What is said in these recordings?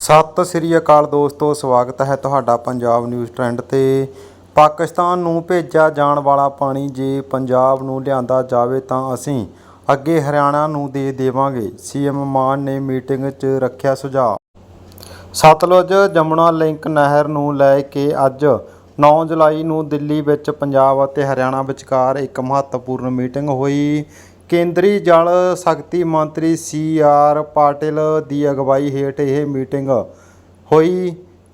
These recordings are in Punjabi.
ਸਤਿ ਸ੍ਰੀ ਅਕਾਲ ਦੋਸਤੋ, ਸਵਾਗਤ ਹੈ ਤੁਹਾਡਾ ਪੰਜਾਬ ਨਿਊਜ਼ ਟ੍ਰੈਂਡ ਤੇ। ਪਾਕਿਸਤਾਨ ਨੂੰ ਭੇਜਿਆ ਜਾਣ ਵਾਲਾ ਪਾਣੀ ਜੇ ਪੰਜਾਬ ਨੂੰ ਲਿਆਂਦਾ ਜਾਵੇ ਤਾਂ ਅਸੀਂ ਅੱਗੇ ਹਰਿਆਣਾ ਨੂੰ ਦੇ ਦੇਵਾਂਗੇ। ਸੀਐਮ ਮਾਨ ਨੇ ਮੀਟਿੰਗ 'ਚ ਰੱਖਿਆ ਸੁਝਾਅ। ਸਤਲੁਜ ਜਮੁਨਾ ਲਿੰਕ ਨਹਿਰ ਨੂੰ ਲੈ ਕੇ ਅੱਜ 9 ਜੁਲਾਈ ਨੂੰ ਦਿੱਲੀ ਵਿੱਚ ਪੰਜਾਬ ਅਤੇ ਹਰਿਆਣਾ ਵਿਚਕਾਰ ਇੱਕ ਮਹੱਤਵਪੂਰਨ ਮੀਟਿੰਗ ਹੋਈ। ਕੇਂਦਰੀ ਜਲ ਸ਼ਕਤੀ ਮੰਤਰੀ ਸੀ ਆਰ ਪਾਟਿਲ ਦੀ ਅਗਵਾਈ ਹੇਠ ਇਹ ਮੀਟਿੰਗ ਹੋਈ।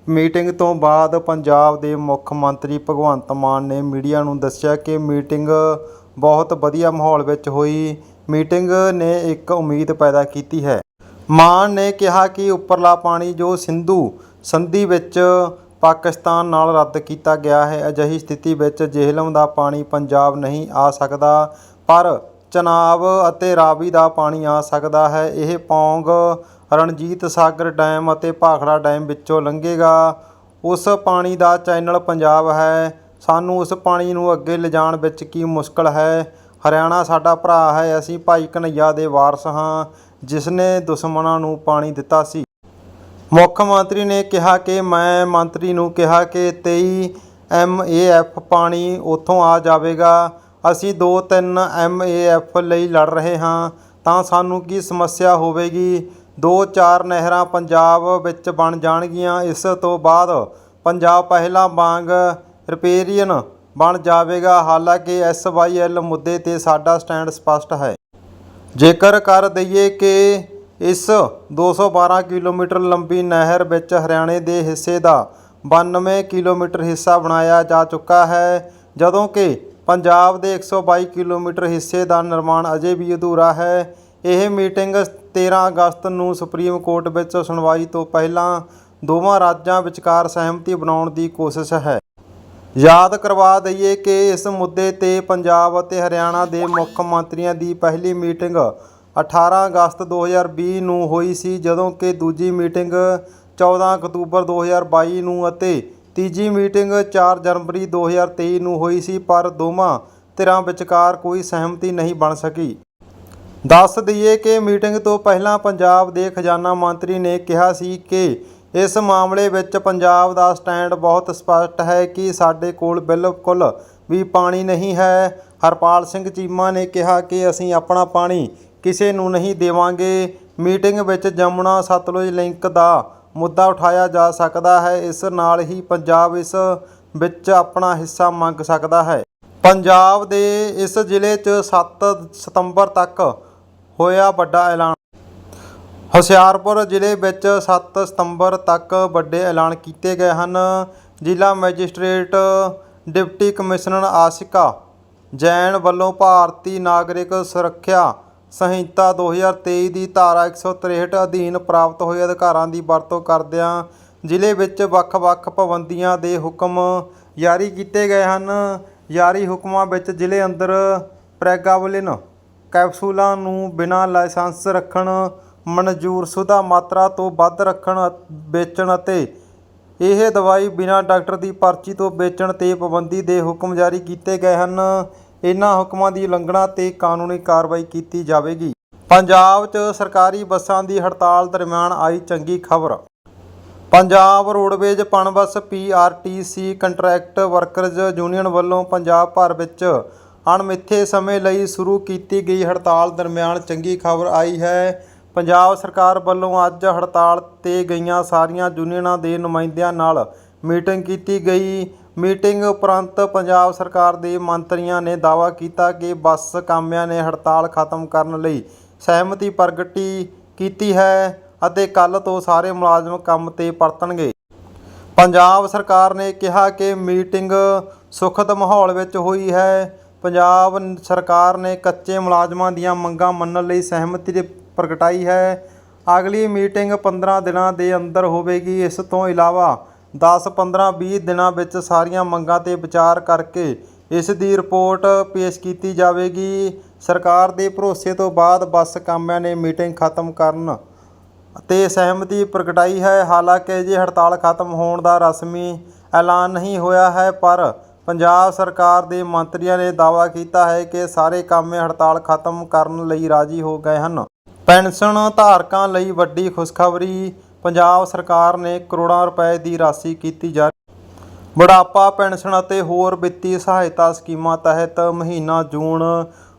ਮੀਟਿੰਗ ਤੋਂ ਬਾਅਦ ਪੰਜਾਬ ਦੇ ਮੁੱਖ ਮੰਤਰੀ ਭਗਵੰਤ ਮਾਨ ਨੇ ਮੀਡੀਆ ਨੂੰ ਦੱਸਿਆ ਕਿ ਮੀਟਿੰਗ ਬਹੁਤ ਵਧੀਆ ਮਾਹੌਲ ਵਿੱਚ ਹੋਈ। ਮੀਟਿੰਗ ਨੇ ਇੱਕ ਉਮੀਦ ਪੈਦਾ ਕੀਤੀ ਹੈ। ਮਾਨ ਨੇ ਕਿਹਾ ਕਿ ਉੱਪਰਲਾ ਪਾਣੀ ਜੋ ਸਿੰਧੂ ਸੰਧੀ ਵਿੱਚ ਪਾਕਿਸਤਾਨ ਨਾਲ ਰੱਦ ਕੀਤਾ ਗਿਆ ਹੈ, ਅਜਿਹੀ ਸਥਿਤੀ ਵਿੱਚ ਜੇਹਲਮ ਦਾ ਪਾਣੀ ਪੰਜਾਬ ਨਹੀਂ ਆ ਸਕਦਾ। ਪਰ ਚਨਾਬ ਅਤੇ ਰਾਵੀ ਦਾ ਪਾਣੀ ਆ ਸਕਦਾ ਹੈ। ਇਹ ਪੌਂਗ ਰਣਜੀਤ ਸਾਗਰ ਡੈਮ ਅਤੇ ਭਾਖੜਾ ਡੈਮ ਵਿੱਚੋਂ ਲੰਘੇਗਾ। ਉਸ ਪਾਣੀ ਦਾ ਚੈਨਲ ਪੰਜਾਬ ਹੈ। ਸਾਨੂੰ ਉਸ ਪਾਣੀ ਨੂੰ ਅੱਗੇ ਲਿਜਾਣ ਵਿੱਚ ਕੀ ਮੁਸ਼ਕਲ ਹੈ? ਹਰਿਆਣਾ ਸਾਡਾ ਭਰਾ ਹੈ। ਅਸੀਂ ਭਾਈ ਕਨ੍ਹੱਈਆ ਦੇ ਵਾਰਸ ਹਾਂ ਜਿਸ ਨੇ ਦੁਸ਼ਮਣਾਂ ਨੂੰ ਪਾਣੀ ਦਿੱਤਾ ਸੀ। ਮੁੱਖ ਮੰਤਰੀ ਨੇ ਕਿਹਾ ਕਿ, ਮੈਂ ਮੰਤਰੀ ਨੂੰ ਕਿਹਾ ਕਿ 23 ਐਮਏਐਫ ਪਾਣੀ ਉੱਥੋਂ ਆ ਜਾਵੇਗਾ। ਅਸੀਂ 2-3 ਐਮਏਐਫ ਲਈ ਲੜ ਰਹੇ ਹਾਂ, ਤਾਂ ਸਾਨੂੰ ਕੀ ਸਮੱਸਿਆ ਹੋਵੇਗੀ? ਦੋ ਚਾਰ ਨਹਿਰਾਂ ਪੰਜਾਬ ਵਿੱਚ ਬਣ ਜਾਣਗੀਆਂ, ਇਸ ਤੋਂ ਬਾਅਦ ਪੰਜਾਬ ਪਹਿਲਾਂ ਵਾਂਗ ਰਿਪੇਰੀਅਨ ਬਣ ਜਾਵੇਗਾ। ਹਾਲਾਂਕਿ ਐਸਵਾਈਐਲ ਮੁੱਦੇ ਤੇ ਸਾਡਾ ਸਟੈਂਡ ਸਪਸ਼ਟ ਹੈ। ਜੇਕਰ ਕਰ ਦਈਏ ਕਿ ਇਸ 212 ਕਿਲੋਮੀਟਰ ਲੰਬੀ ਨਹਿਰ ਵਿੱਚ ਹਰਿਆਣੇ ਦੇ ਹਿੱਸੇ ਦਾ 92 ਕਿਲੋਮੀਟਰ ਹਿੱਸਾ ਬਣਾਇਆ ਜਾ ਚੁੱਕਾ ਹੈ, ਜਦੋਂ ਕਿ ਪੰਜਾਬ ਦੇ 122 ਕਿਲੋਮੀਟਰ ਹਿੱਸੇ ਦਾ ਨਿਰਮਾਣ ਅਜੇ ਵੀ ਅਧੂਰਾ ਹੈ। ਇਹ ਮੀਟਿੰਗ 13 ਅਗਸਤ ਨੂੰ ਸੁਪਰੀਮ ਕੋਰਟ ਵਿੱਚ ਸੁਣਵਾਈ ਤੋਂ ਪਹਿਲਾਂ ਦੋਵਾਂ ਰਾਜਾਂ ਵਿਚਕਾਰ ਸਹਿਮਤੀ ਬਣਾਉਣ ਦੀ ਕੋਸ਼ਿਸ਼ ਹੈ। ਯਾਦ ਕਰਵਾ ਦਈਏ ਕਿ ਇਸ ਮੁੱਦੇ ਤੇ ਪੰਜਾਬ ਅਤੇ ਹਰਿਆਣਾ ਦੇ ਮੁੱਖ ਮੰਤਰੀਆਂ ਦੀ ਪਹਿਲੀ ਮੀਟਿੰਗ 18 ਅਗਸਤ 2020 ਨੂੰ ਹੋਈ ਸੀ, ਜਦੋਂ ਕਿ ਦੂਜੀ ਮੀਟਿੰਗ 14 ਅਕਤੂਬਰ 2022 ਨੂੰ ਅਤੇ ਤੀਜੀ ਮੀਟਿੰਗ 4 ਜਨਵਰੀ 2023 ਨੂੰ ਹੋਈ ਸੀ, ਪਰ ਦੋਵਾਂ ਧਿਰਾਂ ਵਿਚਕਾਰ ਕੋਈ ਸਹਿਮਤੀ ਨਹੀਂ ਬਣ ਸਕੀ। ਦੱਸ ਦਈਏ ਕਿ ਮੀਟਿੰਗ ਤੋਂ ਪਹਿਲਾਂ ਪੰਜਾਬ ਦੇ ਖਜ਼ਾਨਾ ਮੰਤਰੀ ਨੇ ਕਿਹਾ ਸੀ ਕਿ ਇਸ ਮਾਮਲੇ ਵਿੱਚ ਪੰਜਾਬ ਦਾ ਸਟੈਂਡ ਬਹੁਤ ਸਪਸ਼ਟ ਹੈ ਕਿ ਸਾਡੇ ਕੋਲ ਬਿਲਕੁਲ ਵੀ ਪਾਣੀ ਨਹੀਂ ਹੈ। ਹਰਪਾਲ ਸਿੰਘ ਚੀਮਾ ਨੇ ਕਿਹਾ ਕਿ ਅਸੀਂ ਆਪਣਾ ਪਾਣੀ ਕਿਸੇ ਨੂੰ ਨਹੀਂ ਦੇਵਾਂਗੇ। ਮੀਟਿੰਗ ਵਿੱਚ ਜਮੁਨਾ ਸਤਲੁਜ ਲਿੰਕ ਦਾ ਮੁੱਦਾ ਉਠਾਇਆ ਜਾ ਸਕਦਾ ਹੈ। ਇਸ ਨਾਲ ਹੀ ਪੰਜਾਬ ਇਸ ਵਿੱਚ ਆਪਣਾ ਹਿੱਸਾ ਮੰਗ ਸਕਦਾ ਹੈ। ਪੰਜਾਬ ਦੇ ਇਸ ਜ਼ਿਲ੍ਹੇ 'ਚ 7 ਸਤੰਬਰ ਤੱਕ ਹੋਇਆ ਵੱਡਾ ਐਲਾਨ। ਹੁਸ਼ਿਆਰਪੁਰ ਜ਼ਿਲ੍ਹੇ ਵਿੱਚ 7 ਸਤੰਬਰ ਤੱਕ ਵੱਡੇ ਐਲਾਨ ਕੀਤੇ ਗਏ ਹਨ। ਜ਼ਿਲ੍ਹਾ magistrate deputy commissioner Ashika Jain ਵੱਲੋਂ ਭਾਰਤੀ ਨਾਗਰਿਕ ਸੁਰੱਖਿਆ ਸੰਹਿਤਾ 2023 ਦੀ ਧਾਰਾ 163 ਅਧੀਨ ਪ੍ਰਾਪਤ ਹੋਏ ਅਧਿਕਾਰਾਂ ਦੀ ਵਰਤੋਂ ਕਰਦਿਆਂ ਜ਼ਿਲ੍ਹੇ ਵਿੱਚ ਵੱਖ-ਵੱਖ ਪਾਬੰਦੀਆਂ ਦੇ ਹੁਕਮ ਜਾਰੀ ਕੀਤੇ ਗਏ ਹਨ। ਜਾਰੀ ਹੁਕਮਾਂ ਵਿੱਚ ਜ਼ਿਲ੍ਹੇ ਅੰਦਰ ਪ੍ਰੈਗਾਵਲਿਨ ਕੈਪਸੂਲਾਂ ਨੂੰ ਬਿਨਾਂ ਲਾਇਸੈਂਸ ਰੱਖਣ ਮਨਜ਼ੂਰਸ਼ੁਦਾ ਮਾਤਰਾ ਤੋਂ ਵੱਧ ਰੱਖਣ ਵੇਚਣ ਅਤੇ ਇਹ ਦਵਾਈ ਬਿਨਾਂ ਡਾਕਟਰ ਦੀ ਪਰਚੀ ਤੋਂ ਵੇਚਣ ਤੇ ਪਾਬੰਦੀ ਦੇ ਹੁਕਮ ਜਾਰੀ ਕੀਤੇ ਗਏ ਹਨ। ਇਹਨਾਂ ਹੁਕਮਾਂ ਦੀ ਉਲੰਘਣਾ ਤੇ ਕਾਨੂੰਨੀ ਕਾਰਵਾਈ ਕੀਤੀ ਜਾਵੇਗੀ। ਪੰਜਾਬ 'ਚ ਸਰਕਾਰੀ ਬੱਸਾਂ ਦੀ ਹੜਤਾਲ ਦਰਮਿਆਨ ਆਈ ਚੰਗੀ ਖਬਰ। Punjab roadways PUNBUS PRTC contract workers union ਵੱਲੋਂ ਪੰਜਾਬ ਭਰ ਵਿੱਚ ਅਣਮਿੱਥੇ ਸਮੇਂ ਲਈ ਸ਼ੁਰੂ ਕੀਤੀ ਗਈ ਹੜਤਾਲ ਦਰਮਿਆਨ ਚੰਗੀ ਖਬਰ ਆਈ ਹੈ। ਪੰਜਾਬ ਸਰਕਾਰ ਵੱਲੋਂ ਅੱਜ ਹੜਤਾਲ ਤੇ ਗਈਆਂ ਸਾਰੀਆਂ ਯੂਨੀਅਨਾਂ ਦੇ ਨੁਮਾਇੰਦਿਆਂ ਨਾਲ ਮੀਟਿੰਗ ਕੀਤੀ ਗਈ। ਮੀਟਿੰਗ ਉਪਰੰਤ ਪੰਜਾਬ ਸਰਕਾਰ ਦੇ ਮੰਤਰੀਆਂ ਨੇ ਦਾਅਵਾ ਕੀਤਾ ਕਿ ਬੱਸ ਕਾਮਿਆਂ ਨੇ ਹੜਤਾਲ ਖਤਮ ਕਰਨ ਲਈ ਸਹਿਮਤੀ ਪ੍ਰਗਟੀ ਕੀਤੀ ਹੈ ਅਤੇ ਕੱਲ ਤੋਂ ਸਾਰੇ ਮੁਲਾਜ਼ਮ ਕੰਮ ਤੇ ਪਰਤਣਗੇ। ਪੰਜਾਬ ਸਰਕਾਰ ਨੇ ਕਿਹਾ ਕਿ ਮੀਟਿੰਗ ਸੁਖਦ ਮਾਹੌਲ ਵਿੱਚ ਹੋਈ ਹੈ। ਪੰਜਾਬ ਸਰਕਾਰ ਨੇ ਕੱਚੇ ਮੁਲਾਜ਼ਮਾਂ ਦੀਆਂ ਮੰਗਾਂ ਮੰਨਣ ਲਈ ਸਹਿਮਤੀ ਦੇ ਪ੍ਰਗਟਾਈ ਹੈ। ਅਗਲੀ ਮੀਟਿੰਗ 15 ਦਿਨਾਂ ਦੇ ਅੰਦਰ ਹੋਵੇਗੀ। ਇਸ ਤੋਂ ਇਲਾਵਾ 10 15 20 ਦਿਨਾਂ ਵਿੱਚ ਸਾਰੀਆਂ ਮੰਗਾਂ ਤੇ ਵਿਚਾਰ ਕਰਕੇ ਇਸ ਦੀ ਰਿਪੋਰਟ ਪੇਸ਼ ਕੀਤੀ ਜਾਵੇਗੀ। ਸਰਕਾਰ ਦੇ ਭਰੋਸੇ ਤੋਂ ਬਾਅਦ ਬੱਸ ਕਾਮਿਆਂ ਨੇ ਮੀਟਿੰਗ ਖਤਮ ਕਰਨ ਅਤੇ ਸਹਿਮਤੀ ਪ੍ਰਗਟਾਈ ਹੈ। ਹਾਲਾਂਕਿ ਅਜੇ ਹੜਤਾਲ ਖਤਮ ਹੋਣ ਦਾ ਰਸਮੀ ਐਲਾਨ ਨਹੀਂ ਹੋਇਆ ਹੈ, ਪਰ ਪੰਜਾਬ ਸਰਕਾਰ ਦੇ ਮੰਤਰੀਆਂ ਨੇ ਦਾਅਵਾ ਕੀਤਾ ਹੈ ਕਿ ਸਾਰੇ ਕਾਮੇ ਹੜਤਾਲ ਖਤਮ ਕਰਨ ਲਈ ਰਾਜੀ ਹੋ ਗਏ ਹਨ। ਪੈਨਸ਼ਨ ਧਾਰਕਾਂ ਲਈ ਵੱਡੀ ਖੁਸ਼ਖਬਰੀ ਪੰਜਾਬ ਸਰਕਾਰ ਨੇ ਕਰੋੜਾਂ ਰੁਪਏ ਦੀ ਰਾਸ਼ੀ ਕੀਤੀ ਜਾਰੀ। ਬੁਢਾਪਾ ਪੈਨਸ਼ਨ ਅਤੇ ਹੋਰ ਵਿੱਤੀ ਸਹਾਇਤਾ ਸਕੀਮਾਂ ਤਹਿਤ ਮਹੀਨਾ ਜੂਨ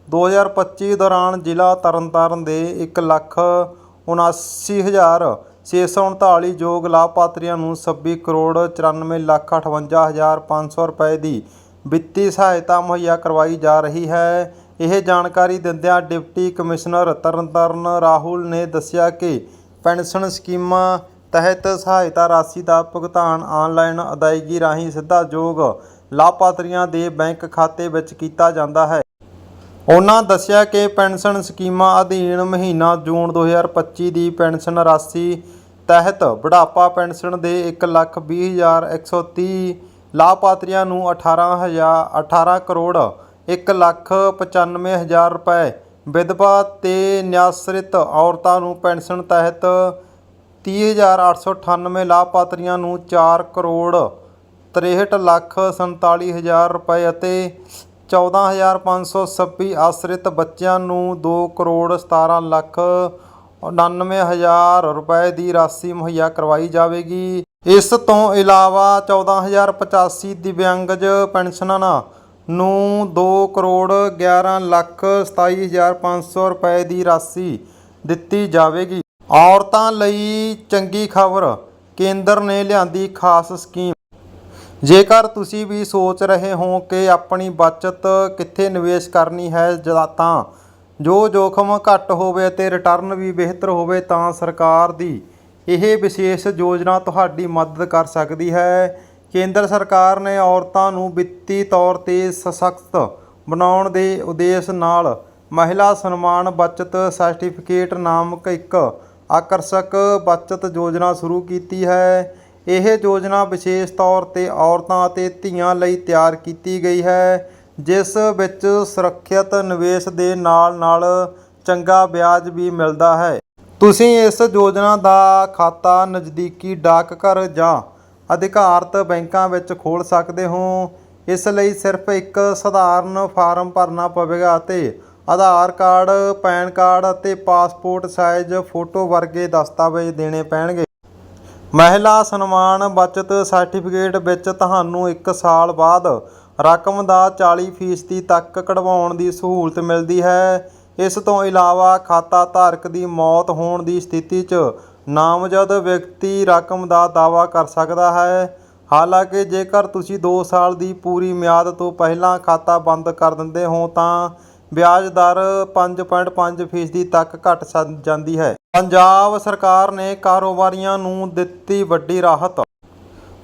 2025 ਦੌਰਾਨ ਜ਼ਿਲ੍ਹਾ ਤਰਨਤਾਰਨ ਦੇ 1,79,639 ਯੋਗ ਲਾਭਪਾਤਰੀਆਂ ਨੂੰ 26 ਕਰੋੜ 94 ਲੱਖ 58 ਹਜ਼ਾਰ 500 ਰੁਪਏ ਦੀ ਵਿੱਤੀ ਸਹਾਇਤਾ ਮੁਹੱਈਆ ਕਰਵਾਈ ਜਾ ਰਹੀ ਹੈ। ਇਹ ਜਾਣਕਾਰੀ ਦਿੰਦਿਆਂ ਡਿਪਟੀ ਕਮਿਸ਼ਨਰ ਤਰਨਤਾਰਨ ਰਾਹੁਲ ਨੇ ਦੱਸਿਆ ਕਿ ਪੈਨਸ਼ਨ ਸਕੀਮਾਂ ਤਹਿਤ ਸਹਾਇਤਾ ਰਾਸ਼ੀ ਦਾ ਭੁਗਤਾਨ ਆਨਲਾਈਨ ਅਦਾਇਗੀ ਰਾਹੀਂ ਸਿੱਧਾ ਯੋਗ ਲਾਭਪਾਤਰੀਆਂ ਦੇ ਬੈਂਕ ਖਾਤੇ ਵਿੱਚ ਕੀਤਾ ਜਾਂਦਾ ਹੈ। ਉਹਨਾਂ ਦੱਸਿਆ ਕਿ ਪੈਨਸ਼ਨ ਸਕੀਮਾਂ ਅਧੀਨ ਮਹੀਨਾ ਜੂਨ 2025 ਦੀ ਪੈਨਸ਼ਨ ਰਾਸ਼ੀ ਤਹਿਤ ਬੁਢਾਪਾ ਪੈਨਸ਼ਨ ਦੇ 1,20,130 ਲਾਭਪਾਤਰੀਆਂ ਨੂੰ 18000 18 ਕਰੋੜ 1,95,000 ਰੁਪਏ ਵਿਧਵਾ ਤੇ ਨਿਆਸਰਿਤ ਔਰਤਾਂ ਨੂੰ ਪੈਨਸ਼ਨ ਤਹਿਤ 30898 ਲਾਭਪਾਤਰੀਆਂ ਨੂੰ 4 ਕਰੋੜ 63 ਲੱਖ 47000 ਰੁਪਏ ਅਤੇ 14526 ਆਸਰਿਤ ਬੱਚਿਆਂ ਨੂੰ 2 ਕਰੋੜ 17 ਲੱਖ 99000 ਰੁਪਏ ਦੀ ਰਾਸ਼ੀ ਮੁਹੱਈਆ ਕਰਵਾਈ ਜਾਵੇਗੀ। ਇਸ ਤੋਂ ਇਲਾਵਾ 14085 ਦਿਵਿਆਂਗਜ ਪੈਨਸ਼ਨਾਂ ਨੂੰ ਦੋ ਕਰੋੜ 11 ਲੱਖ 27500 ਰੁਪਏ ਦੀ ਰਾਸ਼ੀ ਦਿੱਤੀ ਜਾਵੇਗੀ। ਔਰਤਾਂ ਲਈ ਚੰਗੀ ਖਬਰ, ਕੇਂਦਰ ਨੇ ਲਿਆਂਦੀ ਖਾਸ ਸਕੀਮ। ਜੇਕਰ ਤੁਸੀਂ ਵੀ ਸੋਚ ਰਹੇ ਹੋ ਕਿ ਆਪਣੀ ਬਚਤ ਕਿੱਥੇ ਨਿਵੇਸ਼ ਕਰਨੀ ਹੈ, ਜਾਂ ਤਾਂ ਜੋ ਜੋਖਮ ਘੱਟ ਹੋਵੇ ਅਤੇ ਰਿਟਰਨ ਵੀ ਬਿਹਤਰ ਹੋਵੇ, ਤਾਂ ਸਰਕਾਰ ਦੀ ਇਹ ਵਿਸ਼ੇਸ਼ ਯੋਜਨਾ ਤੁਹਾਡੀ ਮਦਦ ਕਰ ਸਕਦੀ ਹੈ। ਕੇਂਦਰ ਸਰਕਾਰ ਨੇ ਔਰਤਾਂ ਨੂੰ ਵਿੱਤੀ ਤੌਰ ਤੇ ਸਸ਼ਕਤ ਬਣਾਉਣ ਦੇ ਉਦੇਸ਼ ਨਾਲ ਮਹਿਲਾ ਸਨਮਾਨ ਬਚਤ ਸਰਟੀਫਿਕੇਟ ਨਾਮਕ ਇੱਕ ਆਕਰਸ਼ਕ ਬਚਤ ਯੋਜਨਾ ਸ਼ੁਰੂ ਕੀਤੀ ਹੈ। ਇਹ ਯੋਜਨਾ ਵਿਸ਼ੇਸ਼ ਤੌਰ ਤੇ ਔਰਤਾਂ ਅਤੇ ਧੀਆਂ ਲਈ ਤਿਆਰ ਕੀਤੀ ਗਈ ਹੈ, ਜਿਸ ਵਿੱਚ ਸੁਰੱਖਿਅਤ ਨਿਵੇਸ਼ ਦੇ ਨਾਲ-ਨਾਲ ਚੰਗਾ ਵਿਆਜ ਵੀ ਮਿਲਦਾ ਹੈ। ਤੁਸੀਂ ਇਸ ਯੋਜਨਾ ਦਾ ਖਾਤਾ ਨਜ਼ਦੀਕੀ ਡਾਕਘਰ ਜਾਂ ਅਧਿਕਾਰਤ ਬੈਂਕਾਂ ਵਿੱਚ ਖੋਲ੍ਹ ਸਕਦੇ ਹੋ। ਇਸ ਲਈ ਸਿਰਫ ਇੱਕ ਸਧਾਰਨ ਫਾਰਮ ਭਰਨਾ ਪਵੇਗਾ ਅਤੇ ਆਧਾਰ ਕਾਰਡ, ਪੈਨ ਕਾਰਡ ਅਤੇ ਪਾਸਪੋਰਟ ਸਾਈਜ਼ ਫੋਟੋ ਵਰਗੇ ਦਸਤਾਵੇਜ਼ ਦੇਣੇ ਪੈਣਗੇ। ਮਹਿਲਾ ਸਨਮਾਨ ਬਚਤ ਸਰਟੀਫਿਕੇਟ ਵਿੱਚ ਤੁਹਾਨੂੰ 1 ਸਾਲ ਬਾਅਦ ਰਕਮ ਦਾ 40% ਤੱਕ ਕਢਵਾਉਣ ਦੀ ਸਹੂਲਤ ਮਿਲਦੀ ਹੈ। ਇਸ ਤੋਂ ਇਲਾਵਾ ਖਾਤਾ ਧਾਰਕ ਦੀ ਮੌਤ ਹੋਣ ਦੀ ਸਥਿਤੀ 'ਚ ਨਾਮਜ਼ਦ ਵਿਅਕਤੀ ਰਕਮ ਦਾ ਦਾਅਵਾ ਕਰ ਸਕਦਾ ਹੈ। ਹਾਲਾਂਕਿ ਜੇਕਰ ਤੁਸੀਂ 2 ਸਾਲ ਦੀ ਪੂਰੀ ਮਿਆਦ ਤੋਂ ਪਹਿਲਾਂ ਖਾਤਾ ਬੰਦ ਕਰ ਦਿੰਦੇ ਹੋ ਤਾਂ ਵਿਆਜ ਦਰ 5.5% ਤੱਕ ਘਟ ਸਕ- ਜਾਂਦੀ ਹੈ। ਪੰਜਾਬ ਸਰਕਾਰ ਨੇ ਕਾਰੋਬਾਰੀਆਂ ਨੂੰ ਦਿੱਤੀ ਵੱਡੀ ਰਾਹਤ।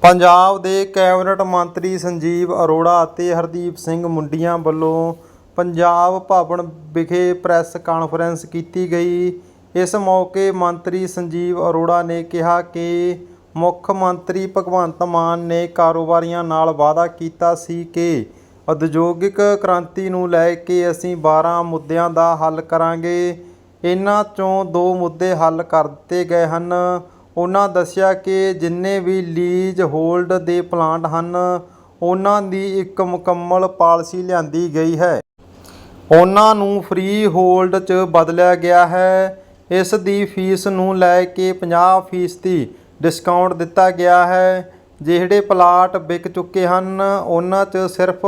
ਪੰਜਾਬ ਦੇ ਕੈਬਨਿਟ ਮੰਤਰੀ ਸੰਜੀਵ ਅਰੋੜਾ ਅਤੇ ਹਰਦੀਪ ਸਿੰਘ ਮੁੰਡੀਆਂ ਵੱਲੋਂ ਪੰਜਾਬ ਭਵਨ ਵਿਖੇ ਪ੍ਰੈਸ ਕਾਨਫਰੰਸ ਕੀਤੀ ਗਈ। ਇਸ ਮੌਕੇ ਮੰਤਰੀ ਸੰਜੀਵ ਅਰੋੜਾ ਨੇ ਕਿਹਾ ਕਿ ਮੁੱਖ ਮੰਤਰੀ ਭਗਵੰਤ ਮਾਨ ਨੇ ਕਾਰੋਬਾਰੀਆਂ ਨਾਲ ਵਾਅਦਾ ਕੀਤਾ ਸੀ ਕਿ ਉਦਯੋਗਿਕ ਕ੍ਰਾਂਤੀ ਨੂੰ ਲੈ ਕੇ ਅਸੀਂ 12 ਮੁੱਦਿਆਂ ਦਾ ਹੱਲ ਕਰਾਂਗੇ। ਇਹਨਾਂ ਚੋਂ ਦੋ ਮੁੱਦੇ ਹੱਲ ਕਰ ਦਿੱਤੇ ਗਏ ਹਨ। ਉਹਨਾਂ ਦੱਸਿਆ ਕਿ ਜਿੰਨੇ ਵੀ ਲੀਜ਼ ਹੋਲਡ ਦੇ ਪਲਾਂਟ ਹਨ, ਉਹਨਾਂ ਦੀ ਇੱਕ ਮੁਕੰਮਲ ਪਾਲਿਸੀ ਲਿਆਂਦੀ ਗਈ ਹੈ। ਉਹਨਾਂ ਨੂੰ ਫ੍ਰੀ ਹੋਲਡ 'ਚ ਬਦਲਿਆ ਗਿਆ ਹੈ। ਇਸ ਦੀ ਫੀਸ ਨੂੰ ਲੈ ਕੇ 50% ਡਿਸਕਾਊਂਟ ਦਿੱਤਾ ਗਿਆ ਹੈ। ਜਿਹੜੇ ਪਲਾਟ ਵਿਕ ਚੁੱਕੇ ਹਨ, ਉਹਨਾਂ 'ਚ ਸਿਰਫ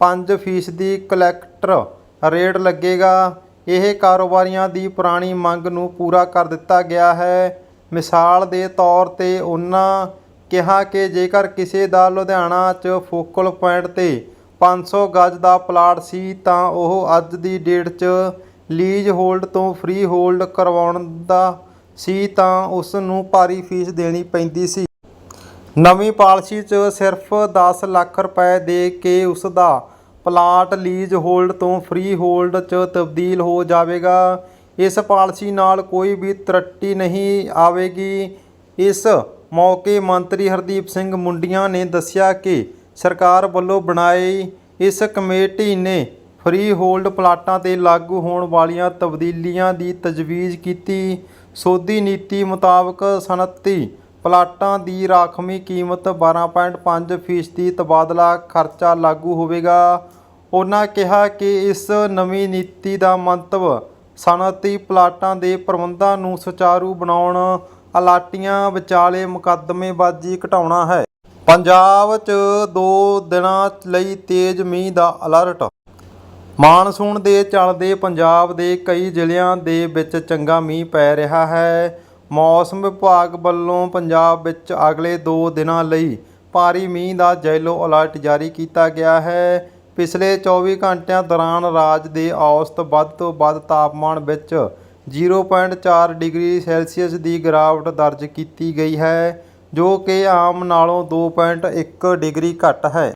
5% ਕਲੈਕਟਰ ਰੇਟ ਲੱਗੇਗਾ। ਇਹ ਕਾਰੋਬਾਰੀਆਂ ਦੀ ਪੁਰਾਣੀ ਮੰਗ ਨੂੰ ਪੂਰਾ ਕਰ ਦਿੱਤਾ ਗਿਆ ਹੈ। ਮਿਸਾਲ ਦੇ ਤੌਰ ਤੇ ਉਹਨਾਂ ਕਿਹਾ ਕਿ ਜੇਕਰ ਕਿਸੇ ਦਾ ਲੁਧਿਆਣਾ 'ਚ ਫੋਕਲ ਪੁਆਇੰਟ ਤੇ 500 ਗਜ ਦਾ ਪਲਾਟ ਸੀ ਤਾਂ ਉਹ ਅੱਜ ਦੀ ਡੇਟ 'ਚ ਲੀਜ਼ ਹੋਲਡ ਤੋਂ ਫ੍ਰੀ ਹੋਲਡ ਕਰਵਾਉਣ ਦਾ ਸੀ ਤਾਂ ਉਸ ਨੂੰ ਭਾਰੀ ਫੀਸ ਦੇਣੀ ਪੈਂਦੀ ਸੀ। ਨਵੀਂ ਪਾਲਿਸੀ 'ਚ ਸਿਰਫ 10 ਲੱਖ ਰੁਪਏ ਦੇ ਕੇ ਉਸ ਦਾ ਪਲਾਟ ਲੀਜ਼ ਹੋਲਡ ਤੋਂ ਫ੍ਰੀ ਹੋਲਡ 'ਚ ਤਬਦੀਲ ਹੋ ਜਾਵੇਗਾ। ਇਸ ਪਾਲਿਸੀ ਨਾਲ ਕੋਈ ਵੀ ਤਰੱਟੀ ਨਹੀਂ ਆਵੇਗੀ। ਇਸ ਮੌਕੇ ਮੰਤਰੀ ਹਰਦੀਪ ਸਿੰਘ ਮੁੰਡੀਆਂ ਨੇ ਦੱਸਿਆ ਕਿ ਸਰਕਾਰ ਵੱਲੋਂ ਬਣਾਈ ਇਸ ਕਮੇਟੀ ਨੇ ਫ੍ਰੀ ਹੋਲਡ ਪਲਾਟਾਂ ਤੇ ਲਾਗੂ ਹੋਣ ਵਾਲੀਆਂ ਤਬਦੀਲੀਆਂ ਦੀ ਤਜਵੀਜ਼ ਕੀਤੀ। ਸੋਧੀ ਨੀਤੀ ਮੁਤਾਬਕ ਸਨਅਤੀ ਪਲਾਟਾਂ ਦੀ ਰਾਖਵੀਂ ਕੀਮਤ 12.5 ਫੀਸਦੀ ਤਬਾਦਲਾ ਖਰਚਾ ਲਾਗੂ ਹੋਵੇਗਾ। ਉਹਨਾਂ ਕਿਹਾ ਕਿ ਇਸ ਨਵੀਂ ਨੀਤੀ ਦਾ ਮੰਤਵ ਸਨਅਤੀ ਪਲਾਟਾਂ ਦੇ ਪ੍ਰਬੰਧਾਂ ਨੂੰ ਸੁਚਾਰੂ ਬਣਾਉਣ, ਅਲਾਟੀਆਂ, ਵਿਚਾਲੇ ਮੁਕੱਦਮੇਬਾਜ਼ੀ ਘਟਾਉਣਾ ਹੈ। ਪੰਜਾਬ 'ਚ 2 ਦਿਨਾਂ ਲਈ ਤੇਜ਼ ਮੀਂਹ ਦਾ ਅਲਰਟ। ਮਾਨਸੂਨ ਦੇ ਚੱਲਦੇ ਪੰਜਾਬ ਦੇ ਕਈ ਜ਼ਿਲ੍ਹਿਆਂ ਦੇ ਵਿੱਚ ਚੰਗਾ ਮੀਂਹ ਪੈ ਰਿਹਾ ਹੈ। ਮੌਸਮ ਵਿਭਾਗ ਵੱਲੋਂ ਪੰਜਾਬ ਵਿੱਚ ਅਗਲੇ 2 ਦਿਨਾਂ ਲਈ ਭਾਰੀ ਮੀਂਹ ਦਾ ਯੈਲੋ ਅਲਰਟ ਜਾਰੀ ਕੀਤਾ ਗਿਆ ਹੈ। ਪਿਛਲੇ 24 ਘੰਟਿਆਂ ਦੌਰਾਨ ਰਾਜ ਦੇ ਔਸਤ ਵੱਧ ਤੋਂ ਵੱਧ ਤਾਪਮਾਨ ਵਿੱਚ 0.4 ਡਿਗਰੀ ਸੈਲਸੀਅਸ ਦੀ ਗਿਰਾਵਟ ਦਰਜ ਕੀਤੀ ਗਈ ਹੈ। ਜੋ ਕਿ ਆਮ ਨਾਲੋਂ 2.1 ਡਿਗਰੀ ਘੱਟ ਹੈ।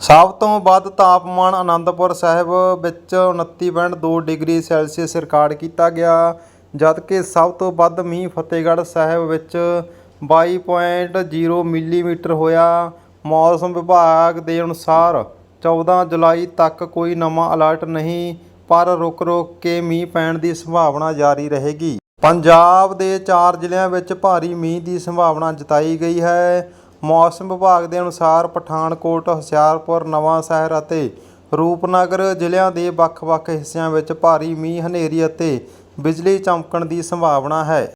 ਸਭ ਤੋਂ ਵੱਧ ਤਾਪਮਾਨ ਆਨੰਦਪੁਰ ਸਾਹਿਬ ਵਿੱਚ 29.2 ਡਿਗਰੀ ਸੈਲਸੀਅਸ ਰਿਕਾਰਡ ਕੀਤਾ ਗਿਆ, ਜਦਕਿ ਸਭ ਤੋਂ ਵੱਧ ਮੀਂਹ ਫਤਿਹਗੜ੍ਹ ਸਾਹਿਬ ਵਿੱਚ 22.0 ਮਿਲੀਮੀਟਰ ਹੋਇਆ। ਮੌਸਮ ਵਿਭਾਗ ਦੇ ਅਨੁਸਾਰ 14 ਜੁਲਾਈ ਤੱਕ ਕੋਈ ਨਵਾਂ ਅਲਰਟ ਨਹੀਂ, ਪਰ ਰੁਕ-ਰੁਕ ਕੇ ਮੀਂਹ ਪੈਣ ਦੀ ਸੰਭਾਵਨਾ ਜਾਰੀ ਰਹੇਗੀ। ਪੰਜਾਬ ਦੇ ਚਾਰ ਜ਼ਿਲ੍ਹਿਆਂ ਵਿੱਚ ਭਾਰੀ ਮੀਂਹ ਦੀ ਸੰਭਾਵਨਾ ਜਤਾਈ ਗਈ ਹੈ। ਮੌਸਮ ਵਿਭਾਗ ਦੇ ਅਨੁਸਾਰ ਪਠਾਨਕੋਟ, ਹੁਸ਼ਿਆਰਪੁਰ, ਨਵਾਂ ਸ਼ਹਿਰ ਅਤੇ ਰੂਪਨਗਰ ਜ਼ਿਲ੍ਹਿਆਂ ਦੇ ਵੱਖ-ਵੱਖ ਹਿੱਸਿਆਂ ਵਿੱਚ ਭਾਰੀ ਮੀਂਹ, ਹਨੇਰੀ ਅਤੇ ਬਿਜਲੀ ਚਮਕਣ ਦੀ ਸੰਭਾਵਨਾ ਹੈ।